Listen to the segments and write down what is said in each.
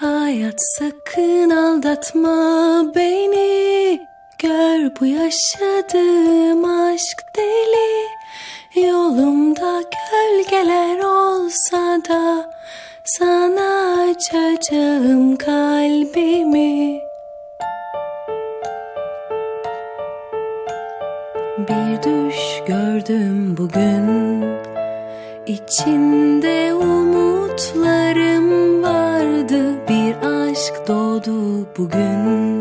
Hayat sakın aldatma beni. Gör bu yaşadığım aşk deli. Yolumda gölgeler olsa da Sana açacağım kalbimi. Bir düş gördüm bugün. İçinde umutlarım vardı. Bir doğdu bugün.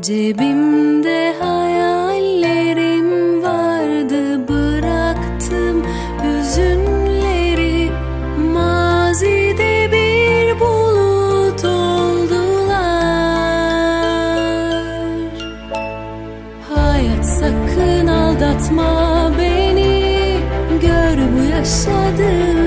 Cebimde hayallerim vardı Bıraktım hüzünleri. Mazide bir bulut oldular. Hayat sakın aldatma beni Gör bu yaşadığım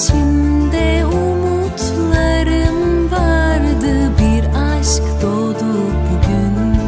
İçimde umutlarım vardı bir aşk doğdu bugün.